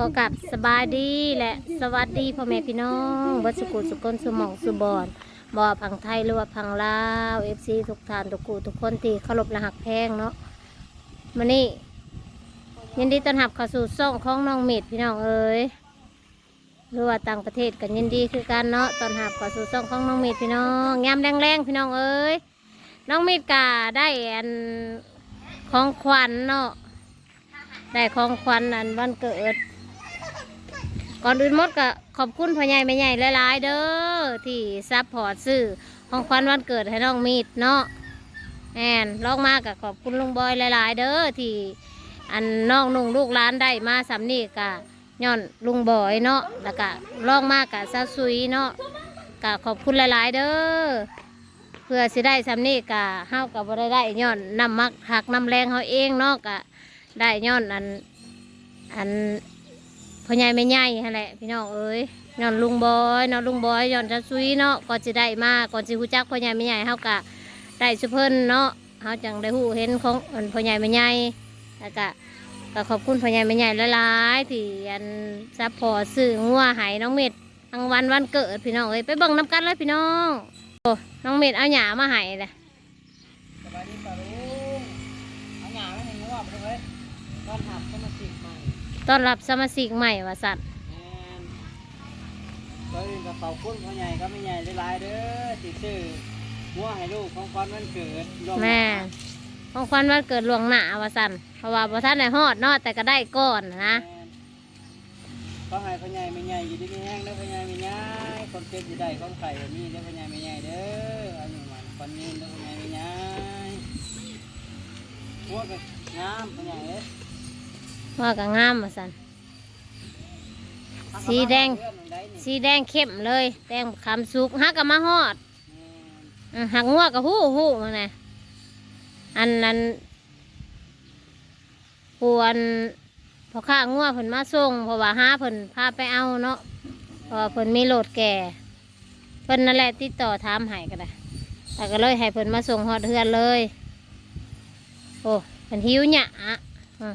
ขอกลับสบายดีและสวัสดีพ่อแม่พี่น้องบัสกุสุกลสุหมองสุบอนบ่อพังไทยหรือว่าพังลาวเอฟซีทุกท่านทุกกูทุกคนที่เคารพและหักแพงเนาะมานี่ยินดีต้อนรับเข้าสู่ช่องของน้องเมดพี่น้องเอ๋ยหรือว่าต่างประเทศกันยินดีคือกันเนาะต้อนรับเข้าสู่ช่องของน้องเมดพี่น้องยามแรงๆพี่น้องเอ๋ยน้องเมดกาได้อันของขวัญเนาะได้ของขวัญอันวันเกิด ก่อนอื่นมดก็ขอบคุณพ่อใหญ่แม่ใหญ่หลายๆเด้อที่ซัพพอร์ตซื้อของขวัญวันเกิดให้น้องมีดเนาะแอนลองมากับขอบคุณลุงบอยหลายๆเด้อที่อันน้องนุ่งลูกร้านได้มาสำนี่กะย้อนลุงบอยเนาะแล้วก็ลองมากับซาซุยเนาะกะขอบคุณหลายๆเด้อเพื่อสิได้สำนี่กะเฮากับบ่ได้ได้ย้อนน้ำมักหักน้ำแรงเฮาเองเนาะกะได้ย้อนอันอัน พ่อใหญ่ไม่ใหญ่นั่นแหละพี่น้องเอ้ยย้อนลุงบอยนาะลุงบอยย้อนจะซุยเนาะก่อนจะได้มาก่อนจะฮู้จักพ่อใหญ่ไม่ใหญ่เฮากะได้สุเพิ่นเนาะเฮาจังได้ฮู้เห็นของพ่อใหญ่ไม่ใหญ่แล้วก็ก็ขอบคุณพ่อใหญ่ไม่ใหญ่หลายๆที่อันซัพพอร์ตซื้องัวหายน้องเม็ดรางวัลวันเกิดพี่น้องเอ้ยไปเบิ่งน้ำกันเลยพี่น้องโอ้น้องเม็ดเอาหยามาหายเลย สบายดีป่าลุงเอาหยาไม่เห็นงอกเลยต้อนรับเข้ามาสิกใหม่ ต้อนรับสมาชิกใหม่ว่าสัตว์แมนก็อื่นกับเขาคุ้นพ่อใหญ่ก็ไม่ใหญ่หลายๆเด้อติซื้อหัวให้ลูกของควันวันเกิดรวหน้าแม่ของขวัญวันเกิดหลวงหน้าว่าสันเพราะว่าพระท่านได้ฮอดเนาะแต่ก็ได้ก่อนนะแม่นก็ให้พ่อใหญ่ไม่ใหญ่อยู่ดีไม่แห้งเด้อพ่อใหญ่ไม่ใหญ่คนเจ็บอยู่ได้คนไข่มีเด้อพ่อใหญ่ไม่ใหญ่เด้ออันนี้มันคนยืนเด้อพ่อใหญ่ไม่ใหญ่หัวก็งามพ่อใหญ่เอ้ย ว่าก็งามว่าสันสีแดงเพื่อนมันได้นี่สีแดงเข้มเลย แดงคำสุกฮักก็มาฮอดแม่นอือหักงัวก็ฮู้ฮู้มาไงอันนั้นปวนพอข้างัวเพิ่นมาส่งเพราะว่าหาเพิ่นพาไปเอาเนาะเพราะว่าเพิ่นมีโหลดแก่ เพิ่นนั่นแหละติดต่อถามให้ก็ได้แต่ก็เลยให้เพิ่นมาส่งฮอดเฮือนเลย โอ้เพิ่นหิวหยะอืม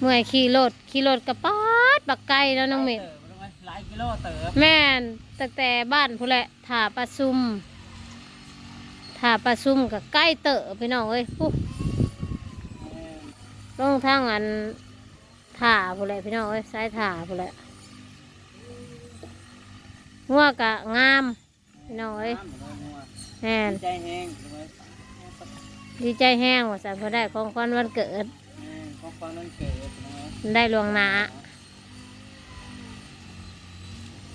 เมื่อยขี่รถขี่รถกระป๊าดบักไก่แล้วน้องเมฆเติบลงไปหลายกิโลเติบแม่นตั้งแต่บ้านพูนแหละถาปลาซุ่มถาปลาซุ่มกับใกล้เตอะพี่น้องเอ้ยปุ๊ลงทางอันถาพูนแหละพี่น้องเอ้ยสายถาพูนแหละงัวกะงามพี่น้องเอ้ยแม่นใจแห้งลงไปดีใจแห้งว่าสันพอได้ของขวัญวันเกิดของ ฟังนั่นเกิดลงไปได้ลวงหนา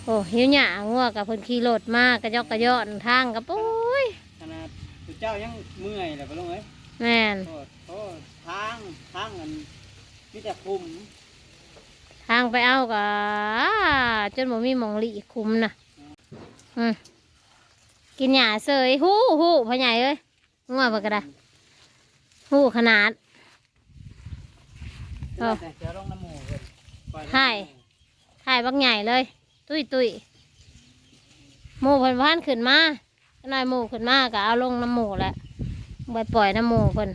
โอ้หิวหยางัวกับเพิ่นขี่รถมากกระยอกกระยอนทางกับปุ้ยขนาดผู้เจ้ายังเมื่อยเลยก็ลงเอ้ยแม่นโทษโทษทางทางอันมีแต่คุม ทางไปเอาก็จนบ่มีหมองหลีคุมนะอืมกินหญ้าเสยหู้หู้พ่อใหญ่เอ้ยงัวปะกระดาหู้ขนาด เออแต่เสือลงน้ำหมูเลยปล่อยลงใช่ถ่ายบักใหญ่เลย ตุยตุยหมูเพิ่นพานขึ้นมาหน่อยหมูขึ้นมาก็เอาลงน้ำหมูแหละไปปล่อยน้ำหมูเพิ่น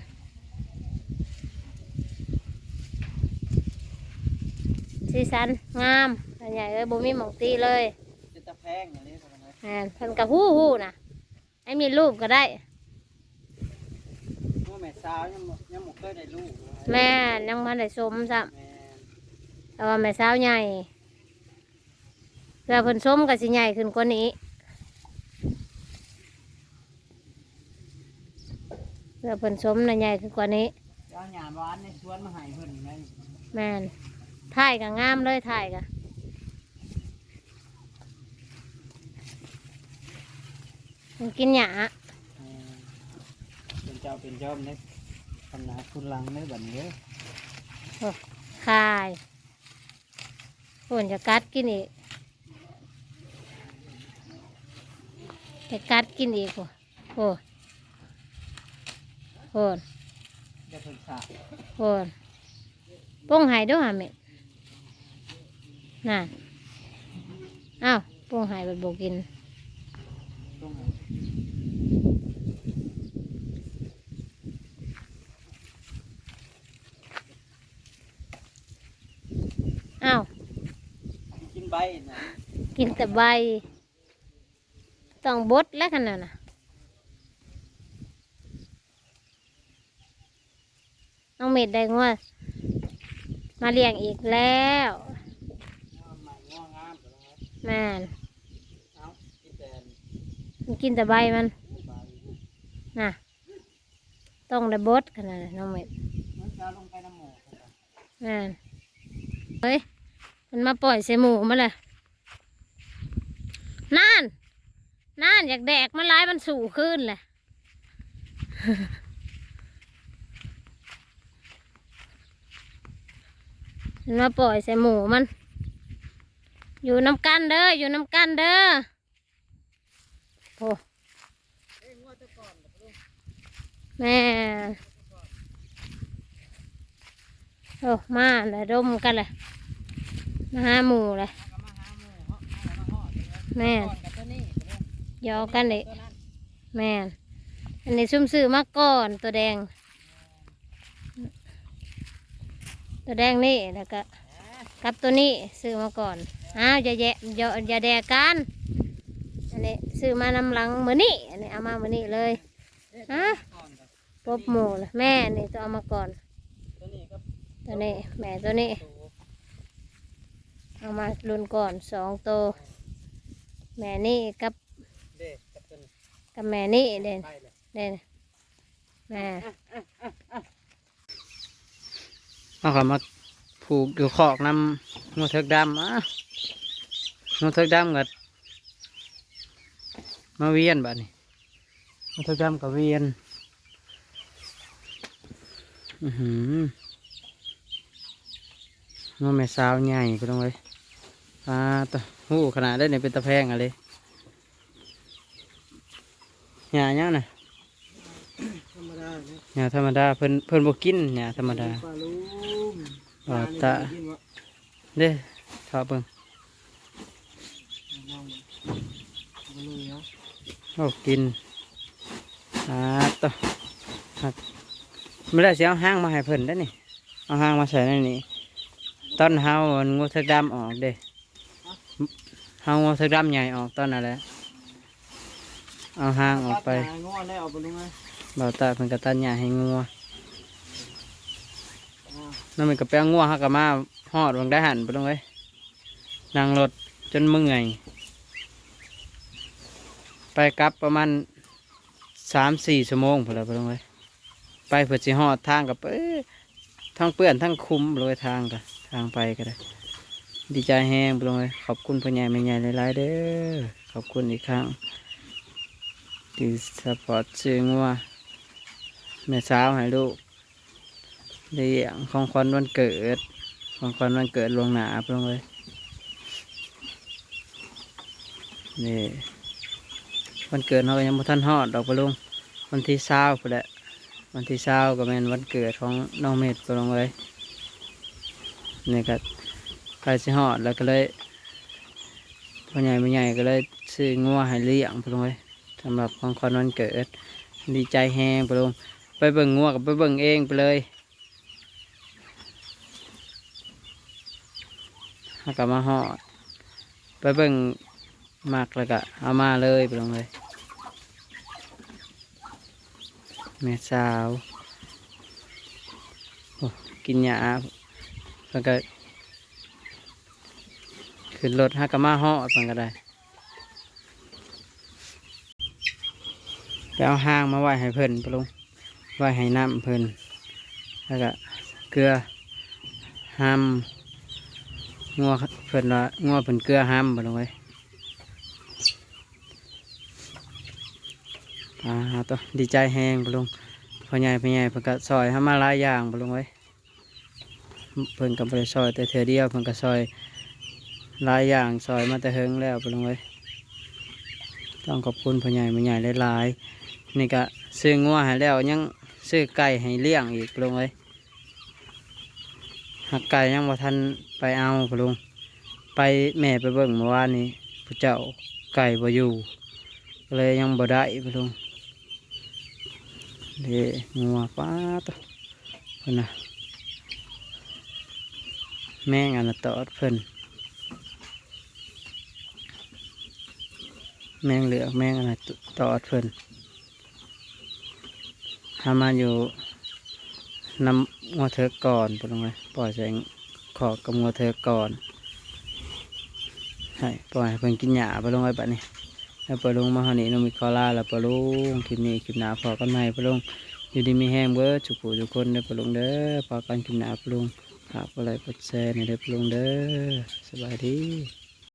สีสันงามพ่อใหญ่เอ้ยบ่มีหมองตีเลยจะตะแพงอย่างนี้ทำไมแม่นเพิ่นกับฮู้ฮู้นะให้มีรูปก็ได้พวกแม่สาวยังบ่ยังหมกเคยได้ลูกเลย แม่นยังพันได้สมซ้แม่นำแต่ว่าแม่สาวใหญ่เพื่อเพิ่นสมก็สิใหญ่ขึ้นกว่านี้เพื่อเพิ่นสมน่ะใหญ่ขึ้นกว่านี้เอาหยาหวานในสวนมาให้เพิ่นไงแม่นถ่ายก็งามเลยถ่ายก็มันกินหยาแม่นเป็นเจ้าเป็นจอมเนี่ย ทำนาคุณลังในบัดนี้เด้อคายฝนจะกัดกินอีกจะกัดกินอีกโอ้โหโหนจะเพิ่นสาโหนป้งหายด้วยหาเม็ดน่ะอ้าวป้งหายไปบกินตรงไหน ใบนะกินแต่ใบ ต้องบดแล้วกันน่ะนะน้องเม็ดได้งวดมาเลี้ยงอีกแล้วง่วงใหม่ง่วงงามไปแล้วครับแม่นเอากินแต่มันกินแต่ใบมันใบน่ะต้องได้บดขนาดนั้นน้องเม็ดมันจะลงไปน้ำหมูครับแม่นเฮ้ย มันมาปล่อยใส่หมูมาเลยนั่นนั่นอยากแดกมันร้ายมันสู่ขึ้นแหละมันมาปล่อยใส่หมูมัน อยู่น้ำกันเด้ออยู่น้ำกันเด้อโอ้แม่โอ้มาแล้วดมกันเลย มาหาหมูเลยก็มาหาหมูเหาะเอามาห่อเลยแม่นยอกันเลยแม่นอันนี้ซุ่มซื้อมาก่อนตัวแดง ตัวแดงนี่แล้วก็กับตัวนี้ซื้อมาก่อนอ้าวอย่าแยะอย่าอย่าแดกกันอันนี้ซื้อมานำหลังมือนี่อันนี้เอามามือนี่เลยฮะก่อบปบหมูละแม่นี่ตัวเอามาก่อน ตัวนี้แม่ตัวนี้ เอามาลุนก่อนสองตัวแม่นี่กับเด้กับตัวนี้กับแม่นี่เด่นไปเลยเด่นแม่เอาเขามาผูกอยู่คอกน้ำงูเถิกดำอะงูเถิกดำกับมาเวียนบัดนี้งูเถิกดำกับเวียนอือหืองูแม่สาวใหญ่ก็ต้องเลย อ่าตัวหูขนาดได้เนี่ยเป็นตะแพงอะไรหญ้าเนี้ยน่ะธรรมดาเนี่ยหญ้าธรรมดาเพิ่นเพิ่นบ่กินหญ้าธรรมดาปลาลูมปลาตะกินวะเด้ชอบเบิ่งลองมันปลาลูเนาะโอ้กินอ่าต่อหักไม่ได้เสียเอาห้างมาให้เพิ่นได้อนี่เอาห้างมาใส่ในนี่ตอนเฮามันงูทึกดำออกเด้ เฮางูทึกดำใหญ่ออกตอนนั้นแหละเอาห้างออกไปตัดหางอแล้วเอาไปลงไงเบาตาเพิ่นก็ตัดหญ้าให้งัวอ่านั่นมันก็แป้งงัวฮักกะมาฮอดวังได้หันไปลงเลยนั่งรถจนเมื่อยไปกลับประมาณสามสี่ชั่วโมงพอแล้วไปลงเลยไปเพื่อสิฮอดทางกับเอ้ยทั้งเปื้อนทั้งคุมเลยทางกันทางไปก็ได้ ดีใจแห้งไปลงเลยขอบคุณพ่อใหญ่แม่ใหญ่หลายๆเด้อขอบคุณอีกครั้งที่สปอร์ตซื้องัวแม่สาวให้ลูกเลี้ยงของขวัญวันเกิด ของขวัญวันเกิดลงหนาไปลงเลยนี่วันเกิดเราก็ยังบ่ทันฮอดดอกไปลงวันที่เศร้าไปแหละวันที่เศร้าก็เป็นวันเกิดของน้องเมธไปลงเลยนี่ก็ ใกล้สิฮอดแล้วก็เลยพ่อใหญ่แม่ใหญ่ก็เลยซื้องัวให้เลี้ยงไปลงเลยสำหรับของขวัญวันเกิด ดีใจแฮงไปลงไปเบิ่งงัวกับไปเบิ่งเองไปเลยแล้วก็มาห่อไปเบิ่งหมักแล้วก็เอามาเลยไปลงเลยแม่สาวกินยาแล้วก็ ขึ้นรถฮักกะมาห่อดมันก็ได้ไปเอาห้างมาไว้ให้เพิ่นไปลงไว้ให้น้ำเพิ่นแล้วก็เกลือห้ำงัวเพิ่นว่างัวเพิ่นเกลือห้ามบ่ลงไว้อ่าตัวดีใจแฮงบ่ลงพ่อใหญ่พ่อใหญ่เพิ่นก็ซอยเฮามาหลายอย่างบ่ลงไว้เพิ่นก็บ่ได้ซอยแต่เทื่อเดียวเพิ่นก็ซอย หลายอย่างซอยมาแต่เฮงแล้วบ่ลงไว้ต้องขอบคุณพ่อใหญ่พ่อใหญ่หลายๆนี่ก็ซื้องัวให้แล้วยังซื้อไก่ให้เลี้ยงอีกลงไว้หักไก่ยังบ่ทันไปเอาพะลุงไปแม่ไปเบิ่งเมื่อวานนี้พระเจ้าไก่บ่อยู่เลยยังบ่ได้พะลุงเด้งัวป้าตวเพิ่นนะแม่งอันน่ะตอดเพิ่น แมงเหลือแมงอะไรตอดเพิ่นหามาอยู่นำงัวเธอก่อนปลงไว้ปล่อยแสงขอกับงัวเธอก่อนให้ปล่อยเพิ่นกินหญ้าปลงไว้บัดนี้แล้วปลงมาหานี้น้องมีคอล่าแล้วปลงคลิปนี้คลิปหนาพอกันใหม่ปลงอยู่ดีมีแห้งเบิดจุกูทุกคนเด้ปลงเด้อพอกันคลิปหนาปลงฝากอะไรกดแชร์ในเด้ปลงเด้อสบายดี